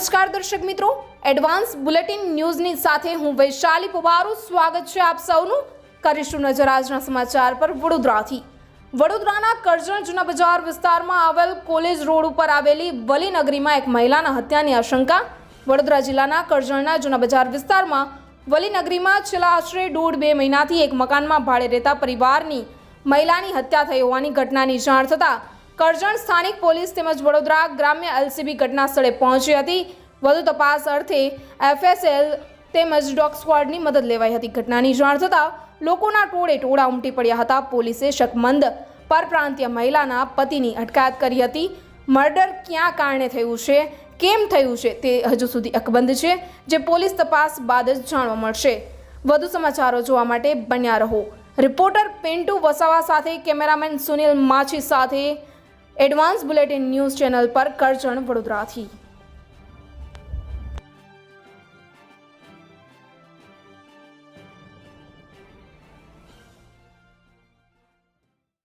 નમસ્કાર દર્શક મિત્રો. એડવાન્સ બુલેટિન ન્યૂઝની સાથે હું વૈશાલી પુવારું સ્વાગત છે આપ સૌનું. કરીશું નજર આજના સમાચાર પર વડોદરાથી. વડોદરાના કરજણ જૂના બજાર વિસ્તારમાં આવેલ કોલેજ રોડ ઉપર આવેલી વલીનગરીમાં એક મહિલાના હત્યાની આશંકા. વડોદરા જિલ્લાના કરજણના જૂના બજાર વિસ્તારમાં વલીનગરીમાં છેલ્લા આશરે દોઢ બે મહિનાથી એક મકાનમાં ભાડે રહેતા પરિવારની મહિલાની હત્યા થઈ હોવાની ઘટનાની જાણ થતાં કરજણ સ્થાનિક પોલીસ તેમજ વડોદરા ગ્રામ્ય એલસીબી ઘટના સ્થળે પહોંચી હતી. વધુ તપાસ અર્થે એફએસએલ તેમજ ડોગ સ્ક્વોડની મદદ લેવાઈ હતી. ઘટનાની જાણ થતાં લોકોના ટોળે ટોળા ઉમટી પડ્યા હતા. પોલીસે શકમંદ પરપ્રાંતીય મહિલાના પતિની અટકાયત કરી હતી. મર્ડર ક્યાં કારણે થયું છે? કેમ થયું છે? તે હજુ સુધી અકબંધ છે, જે પોલીસ તપાસ બાદ જ જાણવા મળશે. વધુ સમાચારો જોવા માટે બન્યા રહો. રિપોર્ટર પિન્ટુ વસાવા સાથે કેમેરામેન સુનિલ માછી સાથે એડવાન્સ બુલેટિન ન્યૂઝ ચેનલ પર કરજણ વડોદરાથી.